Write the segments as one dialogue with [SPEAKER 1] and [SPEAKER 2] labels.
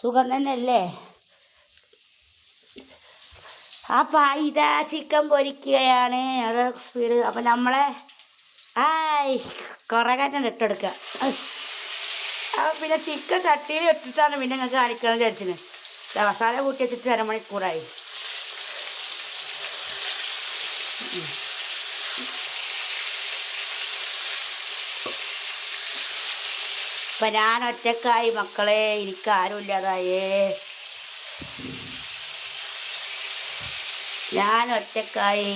[SPEAKER 1] സുഖം തന്നെയല്ലേ? അപ്പം ഇതാ ചിക്കൻ പൊരിക്കുകയാണ്. അത് സ്പീഡ് അപ്പം നമ്മളെ ആയ് കുറേ കാറ്റം ഇട്ടെടുക്കുക അപ്പം പിന്നെ ചിക്കൻ ചട്ടിയിൽ ഇട്ടിട്ടാണ് പിന്നെ നിങ്ങൾക്ക് കാണിക്കാൻ വിചാരിച്ചിന്. മസാല കൂട്ടി വെച്ചിട്ട് അരമണിക്കൂറായി. ഇപ്പം ഞാൻ ഒറ്റക്കായി മക്കളെ എനിക്ക് ആരുമില്ലാതായേ ഞാൻ ഒറ്റക്കായി.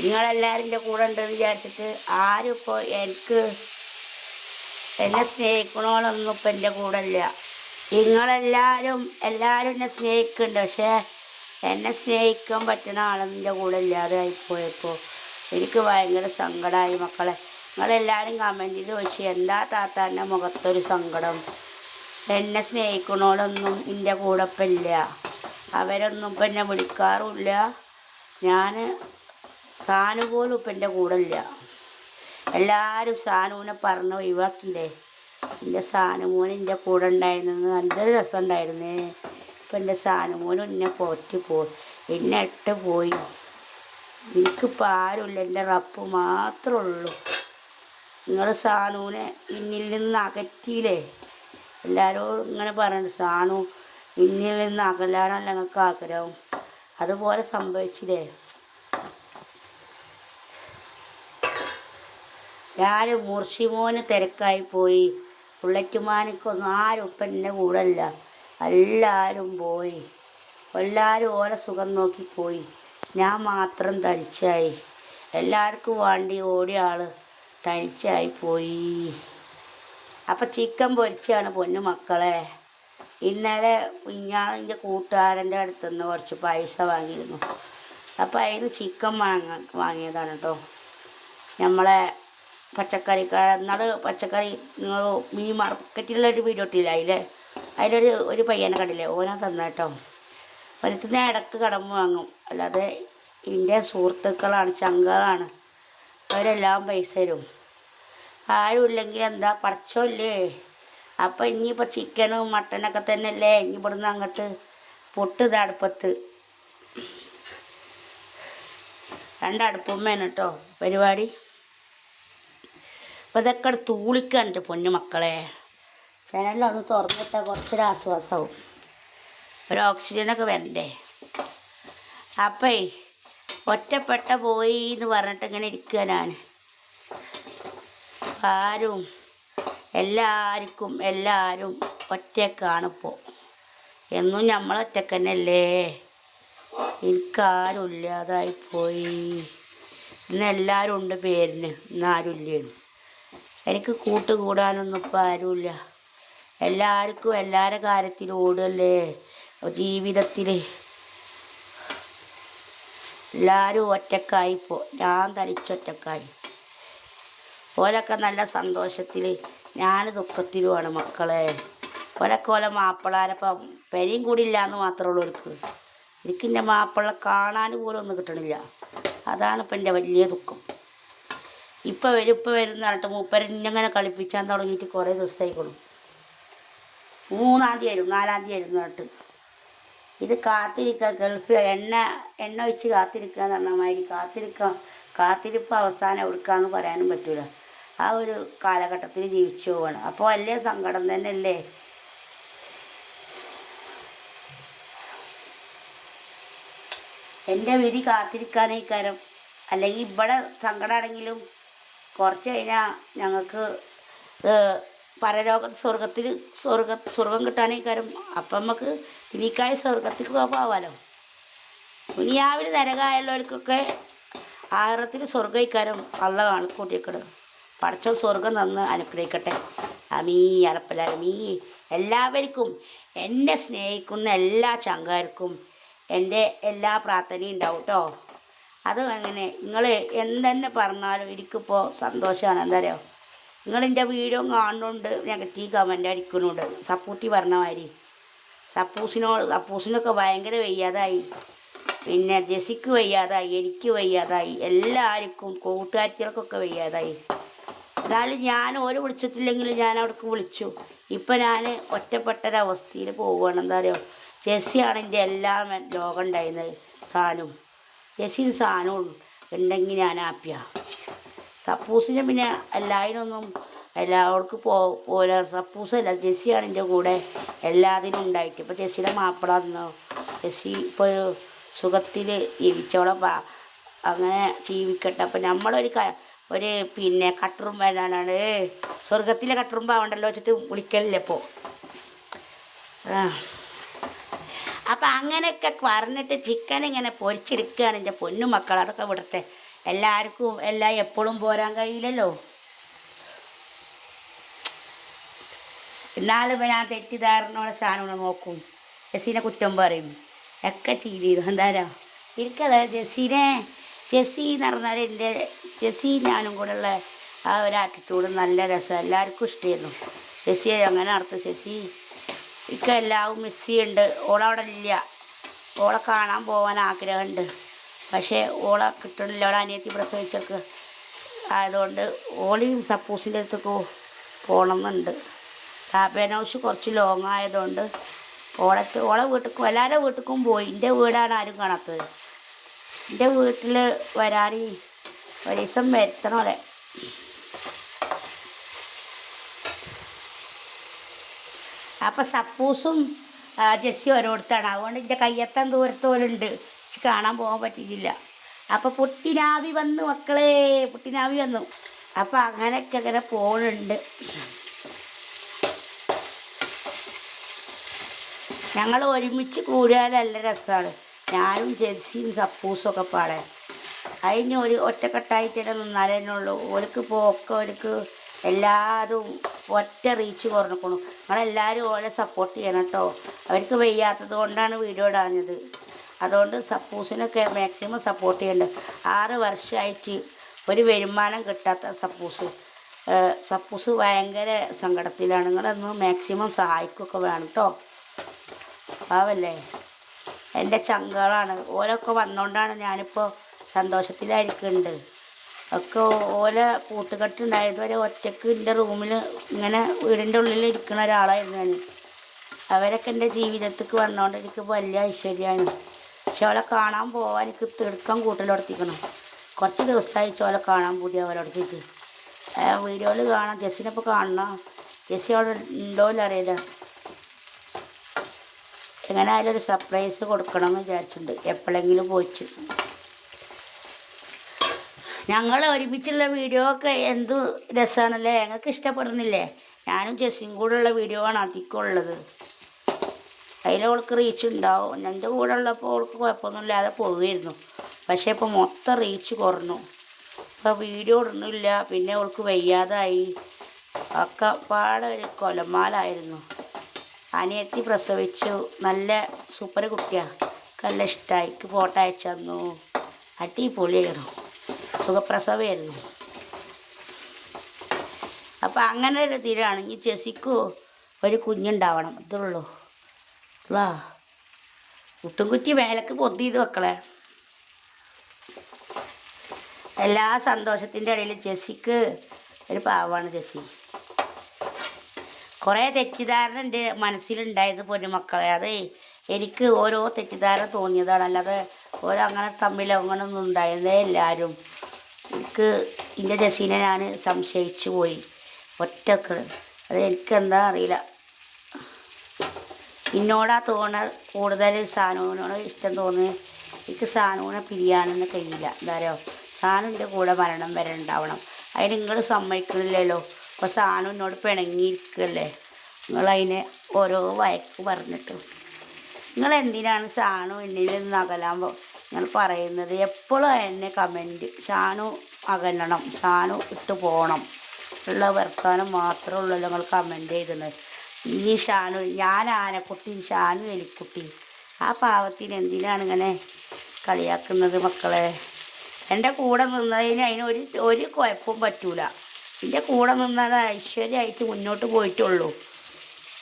[SPEAKER 1] നിങ്ങളെല്ലാവരും എന്റെ കൂടെ ഉണ്ടെന്ന് വിചാരിച്ചിട്ട് ആരും ഇപ്പോൾ എനിക്ക് എന്നെ സ്നേഹിക്കണോളൊന്നും ഇപ്പം എന്റെ കൂടെ ഇല്ല. നിങ്ങളെല്ലാവരും എല്ലാരും എന്നെ സ്നേഹിക്കുന്നുണ്ട് പക്ഷേ എന്നെ സ്നേഹിക്കാൻ പറ്റുന്ന ആളൊന്നും കൂടെ ഇല്ലാതെ ആയിപ്പോയപ്പോൾ എനിക്ക് ഭയങ്കര സങ്കടമായി മക്കളെ. നിങ്ങളെല്ലാവരും കമന്റിൽ ചോദിച്ചു എന്താ താത്താന്റെ മുഖത്തൊരു സങ്കടം? എന്നെ സ്നേഹിക്കണോളൊന്നും എന്റെ കൂടെ ഇപ്പം ഇല്ല അവരൊന്നും ഇപ്പം എന്നെ വിളിക്കാറുമില്ല. ഞാൻ സാനു പോലും ഇപ്പം എന്റെ കൂടെ ഇല്ല എല്ലാവരും സാനുവിനെ പറഞ്ഞ് ഒഴിവാക്കിയില്ലേ? എന്റെ സാനുമോൻ എന്റെ കൂടെ ഉണ്ടായിരുന്നെന്ന് നല്ലൊരു രസം ഉണ്ടായിരുന്നേ ഇപ്പം എന്റെ സാനുമോനും എന്നെ പോറ്റി പോയി എന്നെ ഇട്ട് പോയി. എനിക്കിപ്പോൾ ആരുമില്ല. എന്റെ റപ്പ് മാത്രമേ ഉള്ളൂ. നിങ്ങൾ സാനുവിനെ ഇന്നിൽ നിന്ന് അകറ്റിയില്ലേ? എല്ലാവരും ഇങ്ങനെ പറയുന്നുണ്ട് സാനു ഇന്നിൽ നിന്ന് അകലാനല്ല ഞങ്ങൾക്ക് ആഗ്രഹം. അതുപോലെ സംഭവിച്ചില്ലേ? ഞാൻ മുർഷിമോന് തിരക്കായി പോയി. പുള്ളറ്റുമാനിക്കൊന്നും ആരും ഇപ്പം എന്റെ കൂടെ അല്ല എല്ലാവരും പോയി. എല്ലാവരും ഓരോ സുഖം നോക്കി പോയി. ഞാൻ മാത്രം തരിച്ചായി എല്ലാവർക്കും വേണ്ടി ഓടിയ ആൾ തനിച്ചായി പോയി അപ്പം ചിക്കൻ പൊരിച്ചാണ് പൊന്നു മക്കളെ. ഇന്നലെ ഞാൻ എന്റെ കൂട്ടുകാരന്റെ അടുത്ത് നിന്ന് കുറച്ച് പൈസ വാങ്ങിയിരുന്നു. അപ്പോൾ അതിന് ചിക്കൻ വാങ്ങ വാങ്ങിയതാണ് കേട്ടോ നമ്മളെ പച്ചക്കറി എന്നാൽ പച്ചക്കറി നിങ്ങൾ മീൻ മാർക്കറ്റിലൊരു വീഡിയോ ഇട്ടില്ല അതിൽ അതിലൊരു ഒരു പയ്യനെ കണ്ടില്ലേ? ഓനാ തന്ന കേട്ടോ ഇടയ്ക്ക് കടം വാങ്ങും. അല്ലാതെ എന്റെ സുഹൃത്തുക്കളാണ് ചങ്കളാണ്. അവരെല്ലാം പൈസ തരും. ആരും ഇല്ലെങ്കിൽ എന്താ പടച്ചോല്ലേ? അപ്പം ഇനിയിപ്പോൾ ചിക്കനും മട്ടനൊക്കെ തന്നെയല്ലേ? ഇനി ഇവിടുന്ന് അങ്ങോട്ട് പൊട്ടുത് അടുപ്പത്ത്. വേണം കേട്ടോ പരിപാടി. അപ്പോൾ ഇതൊക്കെ തൂളിക്കാൻ എന്റെ പൊന്നു മക്കളെ. ചാനലൊന്ന് തുറന്നിട്ടാൽ കുറച്ചൊരു ആശ്വാസമാവും ഒരു ഓക്സിജനൊക്കെ വരണ്ടേ? അപ്പേ ഒറ്റപ്പെട്ട പോയി എന്ന് പറഞ്ഞിട്ട് ഇങ്ങനെ ഇരിക്കുക ഞാൻ ആരും എല്ലാവർക്കും എല്ലാവരും ഒറ്റക്കാണിപ്പോൾ എന്നും നമ്മൾ ഒറ്റക്കന്നല്ലേ? എനിക്കാരും ഇല്ലാതായിപ്പോയി ഇന്ന് എല്ലാവരും ഉണ്ട് പേരിന് ഇന്ന് ആരും ഇല്ലേനു. എനിക്ക് കൂട്ടുകൂടാനൊന്നും ഇപ്പം ആരുമില്ല. എല്ലാവർക്കും എല്ലാവരുടെ കാര്യത്തിലും ഓടല്ലേ ജീവിതത്തിൽ എല്ലാവരും പോ ഞാൻ തനിച്ചൊറ്റക്കായി. ഓരൊക്കെ നല്ല സന്തോഷത്തിൽ ഞാൻ ദുഃഖത്തിലുമാണ് മക്കളെ. ഓരൊക്കെ ഓല മാപ്പിളാരപ്പം പെരയും കൂടി ഇല്ലയെന്ന് മാത്രമേ ഉള്ളൂ എനിക്ക് എന്റെ മാപ്പിള കാണാൻ പോലും ഒന്നും കിട്ടണില്ല. അതാണ് ഇപ്പം എന്റെ വലിയ ദുഃഖം. ഇപ്പം വരും ഇപ്പം വരും എന്ന് പറഞ്ഞിട്ട് മൂപ്പരെ ഇങ്ങനെ കളിപ്പിച്ചാൻ തുടങ്ങിയിട്ട് കുറേ ദിവസമായിക്കോളും മൂന്നാം തീയതി വരും നാലാം തീയതി എന്ന് പറഞ്ഞിട്ട്. ഇത് കാത്തിരിക്കുക ഗൾഫ് എണ്ണ എണ്ണ ഒഴിച്ച് കാത്തിരിക്കുക എന്ന് പറഞ്ഞ മാതിരി കാത്തിരിക്കുക കാത്തിരിപ്പ് അവസാനം എടുക്കാന്ന് പറയാനും പറ്റൂല. ആ ഒരു കാലഘട്ടത്തിൽ ജീവിച്ചു പോവാണ്. അപ്പോൾ വലിയ സങ്കടം തന്നെയല്ലേ? എന്റെ വിധി കാത്തിരിക്കാനേ കാരം അല്ലെങ്കിൽ ഇവിടെ സങ്കടമാണെങ്കിലും കുറച്ച് കഴിഞ്ഞാൽ ഞങ്ങൾക്ക് പരലോക സ്വർഗത്തിൽ സ്വർഗ സ്വർഗം കിട്ടാനേ കാരം അപ്പം നമുക്ക് ഇനിക്കായ സ്വർഗത്തിൽ പോകാമല്ലോ ദുനിയാവിൽ നരകമായുള്ളവർക്കൊക്കെ ആയിരത്തിൽ സ്വർഗയിക്കാരം അള്ള കണക്കൂട്ടിയേക്കട് പടച്ച സ്വർഗം നന്ന് അനുഗ്രഹിക്കട്ടെ. അമീ അറപ്പലമീ എല്ലാവർക്കും എന്നെ സ്നേഹിക്കുന്ന എല്ലാ ചങ്കാർക്കും എന്റെ എല്ലാ പ്രാർത്ഥനയും ഉണ്ടാവും കേട്ടോ അത് അങ്ങനെ നിങ്ങൾ എന്തെന്നെ പറഞ്ഞാലും എനിക്കിപ്പോൾ സന്തോഷമാണ്. എന്താ പറയുക നിങ്ങൾ എന്റെ വീഡിയോ കാണുന്നുണ്ട് നെഗറ്റീവ് കമന്റ് അടിക്കുന്നുണ്ട്. സപ്പോർട്ടി പറഞ്ഞ മാതിരി. സപ്പൂസിനോട് സപ്പൂസിനൊക്കെ ഭയങ്കര വയ്യാതായി. പിന്നെ ജെസിക്ക് വയ്യാതായി എനിക്ക് വയ്യാതായി എല്ലാവർക്കും കൂട്ടുകാരികൾക്കൊക്കെ വയ്യാതായി. എന്നാലും ഞാൻ ഓരോ വിളിച്ചിട്ടില്ലെങ്കിൽ ഞാൻ അവർക്ക് വിളിച്ചു. ഇപ്പം ഞാൻ ഒറ്റപ്പെട്ടൊരവസ്ഥയിൽ പോവുകയാണ്. എന്താ പറയുക ജെസ്സിയാണ് എന്റെ എല്ലാം ലോകം ഉണ്ടായിരുന്നത്. സാനും. ജെസ്സിയും സാനും ഉണ്ടെങ്കിൽ ഞാൻ ആപ്പിയാണ് സപ്പൂസിന് പിന്നെ എല്ലാതിനൊന്നും എല്ലാവർക്കും പോ പോലെ സപ്പൂസല്ല ജെസ്സിയാണ് എന്റെ കൂടെ എല്ലാത്തിനും ഉണ്ടായിട്ട്. ഇപ്പോൾ ജെസ്സിയുടെ മാപ്പിള തന്നോ ജെസ്സി ഇപ്പോൾ ഒരു സുഖത്തിൽ ജീവിച്ചോളെ. അങ്ങനെ ജീവിക്കട്ടെ. അപ്പം നമ്മളൊരു ക ഒരു പിന്നെ കട്ടറും വരാനാണ് സ്വർഗത്തിലെ കട്ടറും പാവണ്ടല്ലോ വെച്ചിട്ട് വിളിക്കലില്ല ഇപ്പോൾ അപ്പം അങ്ങനെയൊക്കെ പറഞ്ഞിട്ട് ചിക്കൻ ഇങ്ങനെ പൊരിച്ചെടുക്കുകയാണ് എന്റെ പൊന്നു മക്കൾ അതൊക്കെ വിടട്ടെ. എല്ലാവർക്കും എല്ലാം എപ്പോഴും പോരാൻ കഴിയില്ലല്ലോ. എന്നാലും ഞാൻ തെറ്റിദ്ധാരണയുള്ള സാധനം നോക്കും. ജെസ്സിനെ കുറ്റം പറയും. ഒക്കെ ചെയ്തിരുന്നു എന്തായാലും എനിക്കത് ജെസ്സിനെ ജെസ്സി എന്ന് പറഞ്ഞാൽ എന്റെ ജെസ്സി ഞാനും കൂടെ ഉള്ള ആ ഒരു ആറ്റിറ്റ്യൂഡ് നല്ല രസം. എല്ലാവർക്കും ഇഷ്ടമായിരുന്നു ജെസ്സിയെ അങ്ങനെ അർത്ഥം ജെസ്സി ഇക്ക എല്ലാവും മിസ് ചെയ്യുന്നുണ്ട് ഓളവിടെ ഇല്ല. ഓളെ കാണാൻ പോകാൻ ആഗ്രഹമുണ്ട്. പക്ഷേ ഓളെ കിട്ടണില്ല. ഓളെ അനിയത്തി പ്രസവിച്ചൊക്കെ ആയതുകൊണ്ട് ഓളിയും സപ്പോസിന്റെ അടുത്തൊക്കെ പോകണം ഹൗസ് കുറച്ച് ലോങ് ആയതുകൊണ്ട് ഓളത്ത് ഓളെ വീട്ടിൽ എല്ലാവരുടെ വീട്ടിലും പോയി. എന്റെ വീടാണ് ആരും കാണാത്തത്. എന്റെ വീട്ടിൽ വരാൻ ഒരു ദിവസം വരുത്തണോലെ അപ്പം സപ്പൂസും ആ, ജെസ്സിയും ഓരോരുത്താണ് അതുകൊണ്ട് എന്റെ കയ്യെത്താൻ ദൂരത്ത് പോലുണ്ട് എനിക്ക് കാണാൻ പോകാൻ പറ്റിയില്ല അപ്പം പുട്ടിനാവി വന്നു മക്കളെ പുട്ടിനാവി വന്നു. അപ്പം അങ്ങനെയൊക്കെ അങ്ങനെ പോകുന്നുണ്ട് ഞങ്ങൾ ഒരുമിച്ച് കൂടിയാൽ നല്ല രസമാണ് ഞാനും ജെസ്സിയും സപ്പൂസും ഒക്കെ പാടാൻ അതിന് ഒരു ഒറ്റക്കെട്ടായിട്ട് നിന്നാലേ ഉള്ളൂ ഓർക്ക് പോക്ക് ഓർക്ക് എല്ലാതും ഒറ്റ റീച്ച് കുറഞ്ഞിക്കണു. നിങ്ങളെല്ലാവരും ഓലെ സപ്പോർട്ട് ചെയ്യണം കേട്ടോ അവർക്ക് വയ്യാത്തത് കൊണ്ടാണ് വീഡിയോ ഇടാഞ്ഞത്. അതുകൊണ്ട് സപ്പൂസിനൊക്കെ മാക്സിമം സപ്പോർട്ട് ചെയ്യണ്ട. ആറ് വർഷമായിട്ട് ഒരു വരുമാനം കിട്ടാത്ത സപ്പൂസ്. സപ്പൂസ് ഭയങ്കര സങ്കടത്തിലാണ്. നിങ്ങളൊന്ന് മാക്സിമം സഹായിക്കുകയൊക്കെ വേണം കേട്ടോ പാവല്ലേ? എന്റെ ചങ്കളാണ്. ഓലൊക്കെ വന്നുകൊണ്ടാണ് ഞാനിപ്പോൾ സന്തോഷത്തിലായിരിക്കുന്നുണ്ട് ഒക്കെ ഓല കൂട്ടുകെട്ടുണ്ടായത് വരെ ഒറ്റയ്ക്ക് എന്റെ റൂമിൽ ഇങ്ങനെ വീടിന്റെ ഉള്ളിൽ ഇരിക്കുന്ന ഒരാളായിരുന്നു ഞാൻ. അവരൊക്കെ എന്റെ ജീവിതത്തിലേക്ക് വന്നുകൊണ്ട് എനിക്ക് വലിയ ഐശ്വര്യമാണ് പക്ഷെ അവളെ കാണാൻ പോകാൻ എനിക്ക് തിടുക്കം കൂട്ടലോടത്തിക്കണം കുറച്ച് ദിവസമായി ചോല കാണാൻ പുതിയ അവരോടത്തേക്ക് വീഡിയോയിൽ കാണാം. ജെസ്സിനെ ഇപ്പോൾ കാണണം. ജെസ്സി അവിടെ ഉണ്ടോ എന്ന് അറിയില്ല. എങ്ങനെ ആയാലും ഒരു സർപ്രൈസ് കൊടുക്കണമെന്ന് വിചാരിച്ചിട്ടുണ്ട്. എപ്പോഴെങ്കിലും പോയിട്ട്. ഞങ്ങൾ ഒരുമിച്ചുള്ള വീഡിയോ ഒക്കെ എന്ത് രസമാണല്ലേ ഞങ്ങൾക്ക് ഇഷ്ടപ്പെടുന്നില്ലേ? ഞാനും ജെസ്സിയും കൂടെ ഉള്ള വീഡിയോ ആണ് അധികം ഉള്ളത്. അതിൽ അവൾക്ക് റീച്ച് ഉണ്ടാവും. എന്റെ കൂടെ ഉള്ളപ്പോൾ അവൾക്ക് കുഴപ്പമൊന്നുമില്ലാതെ പോവുമായിരുന്നു. പക്ഷേ ഇപ്പോൾ മൊത്തം റീച്ച് കുറഞ്ഞു. ഇപ്പോൾ വീഡിയോ ഇടുന്നില്ല. പിന്നെ അവൾക്ക് വയ്യാതായി. ഒക്കെ പാടെ ഒരു കൊലമാലായിരുന്നു. അനിയത്തി പ്രസവിച്ചു. നല്ല സൂപ്പർ കുട്ടിയാണ് നല്ല ഇഷ്ടമായി ഫോട്ടോ അയച്ചു തന്നു. അടിപൊളിയായിരുന്നു. സുഖപ്രസവമായിരുന്നു. അപ്പം അങ്ങനെ ഒരു ഇതിലാണെങ്കിൽ ജെസിക്ക് ഒരു കുഞ്ഞുണ്ടാവണം. ഇതുള്ളൂ വാ കുറ്റി മേലക്ക് പൊന്തിയത് മക്കളെ. എല്ലാ സന്തോഷത്തിന്റെ ഇടയിൽ ജെസിക്ക് ഒരു പാവമാണ് ജെസ്സി. കുറേ തെറ്റിദ്ധാരണ എന്റെ മനസ്സിലുണ്ടായത് പൊന്നുമക്കളെ അത് എനിക്ക് ഓരോ തെറ്റിദ്ധാരണ തോന്നിയതാണ്. അല്ലാതെ ഓരോ അങ്ങനെ തമ്മിൽ അങ്ങനെ ഒന്നും ഉണ്ടായിരുന്നേ എല്ലാവരും എനിക്ക് എന്റെ ജസീനെ ഞാൻ സംശയിച്ചു പോയി. ഒറ്റയ്ക്ക്. അത് എനിക്കെന്താ അറിയില്ല. എന്നോടാ തോന്ന കൂടുതൽ സാനുവിനോട് ഇഷ്ടം തോന്നി എനിക്ക് സാനുവിനെ പിരിയാനൊന്നും കഴിയില്ല. എന്താ പറയുക സാനുവിന്റെ കൂടെ മരണം വരെ ഉണ്ടാവണം. അതിന് നിങ്ങൾ സമ്മതിക്കണില്ലല്ലോ. അപ്പോൾ സാധനം എന്നോട് പിണങ്ങിയിരിക്കല്ലേ? നിങ്ങളതിനെ ഓരോ വയക്ക് പറഞ്ഞിട്ട്. നിങ്ങൾ എന്തിനാണ് ഷാനു എന്നിൽ നിന്ന് അകലാൻ നിങ്ങൾ പറയുന്നത്? എപ്പോഴും എന്നെ കമന്റ് ഷാനു അകലണം ഷാനു ഇട്ട് പോകണം. ഉള്ള വർത്താനം മാത്രമേ ഉള്ളൂ നിങ്ങൾ കമന്റ് ചെയ്തത് ഈ ഷാനു ഞാൻ ആനക്കുട്ടി ഷാനു എലിക്കുട്ടി. ആ പാവത്തിന് എന്തിനാണ് ഇങ്ങനെ കളിയാക്കുന്നത് മക്കളെ? എന്റെ കൂടെ നിന്നതിന് അതിന് ഒരു ഒരു കുഴപ്പവും പറ്റൂല. എന്റെ കൂടെ നിന്നാൽ ഐശ്വര്യമായിട്ട് മുന്നോട്ട് പോയിട്ടുള്ളൂ.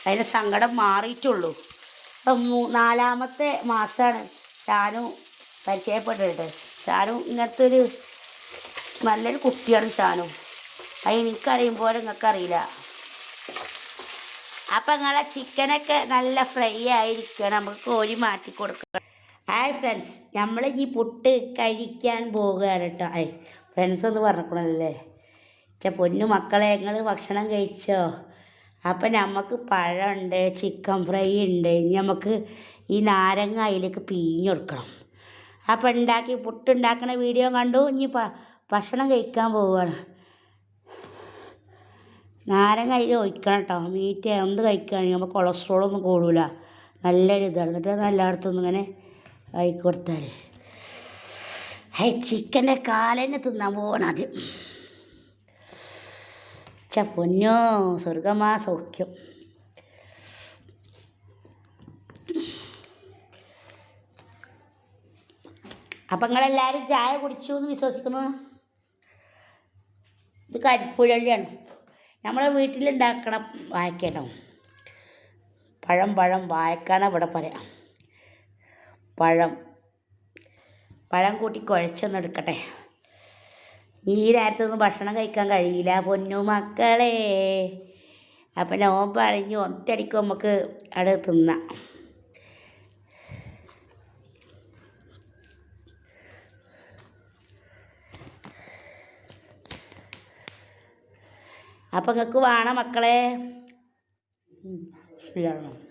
[SPEAKER 1] അതിന് സങ്കടം മാറിയിട്ടുള്ളൂ. നാലാമത്തെ മാസമാണ് ഷാനു പരിചയപ്പെട്ടിട്ട്. ഷാനു ഇങ്ങനത്തെ ഒരു നല്ലൊരു കുട്ടിയാണ് ഷാനു. അത് എനിക്കറിയും പോലെ നിങ്ങൾക്ക് അറിയില്ല അപ്പം നിങ്ങളെ ചിക്കനൊക്കെ നല്ല ഫ്രൈ ആയിരിക്കണം. നമുക്ക് കോരി മാറ്റി കൊടുക്കണം ഹായ് ഫ്രണ്ട്സ്. നമ്മൾ പുട്ട് കഴിക്കാൻ പോവുകയാണ് കേട്ടോ. ഐ ഫ്രണ്ട്സ് ഒന്ന് പറഞ്ഞിക്കണല്ലേ ചെ പൊന്നു മക്കളെ നിങ്ങൾ ഭക്ഷണം കഴിച്ചോ? അപ്പം നമുക്ക് പഴമുണ്ട് ചിക്കൻ ഫ്രൈ ഉണ്ട് ഇനി നമുക്ക് ഈ നാരങ്ങ അതിലേക്ക് പിഴിഞ്ഞ് അപ്പം ഉണ്ടാക്കി പുട്ടുണ്ടാക്കുന്ന വീഡിയോ കണ്ടു. ഇനി പ ഭക്ഷണം കഴിക്കാൻ പോവുകയാണ് നാരങ്ങ അതിൽ ഒഴിക്കണം കേട്ടോ മീറ്റ് എന്ത് കഴിക്കുകയാണെങ്കിൽ നമുക്ക് കൊളസ്ട്രോളൊന്നും കൂടില്ല നല്ലൊരു ഇതാണ്. എന്നിട്ട് എല്ലായിടത്തും ഇങ്ങനെ കഴിക്കൊടുത്താൽ കൊടുത്താൽ ഹൈ ചിക്കന്റെ കാലന്നെ തിന്നാൻ പോകണം ആദ്യം. ച പൊന്നോ സ്വർഗമാ സൗഖ്യം. അപ്പം നിങ്ങളെല്ലാവരും ചായ കുടിച്ചു എന്ന് വിശ്വസിക്കുന്നു? ഇത് കരിപ്പുഴള്ളിയാണ് നമ്മളെ വീട്ടിലുണ്ടാക്കണം വായക്കട്ടോ പഴം പഴം വായക്കാന്നാ ഇവിടെ പറയാം. പഴം. പഴം കൂട്ടി കുഴച്ചൊന്ന് എടുക്കട്ടെ ഈ നേരത്തൊന്നും ഭക്ഷണം കഴിക്കാൻ കഴിയില്ല പൊന്നു മക്കളെ. അപ്പം നോമ്പ് അഴിഞ്ഞ് ഒറ്റടിക്ക് നമുക്ക് അവിടെ തിന്നാം. അപ്പം നിങ്ങൾക്ക് വേണം മക്കളെ? ശരിയാണോ.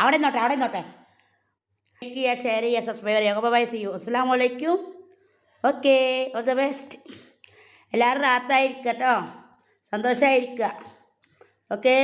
[SPEAKER 1] അവിടെ നിന്നോട്ടെ അവിടെ നിന്നോട്ടെ. ലൈക്ക് ചെയ്യുക ഷെയർ ചെയ്യുക സബ്സ്ക്രൈബ് ചെയ്യുക. ബൈ സി യു അസ്സാം വലൈക്കും ഓക്കെ ഓൾ ദ ബെസ്റ്റ് എല്ലാവരും റാത്തായിരിക്കുക കേട്ടോ സന്തോഷമായിരിക്കുക ഓക്കേ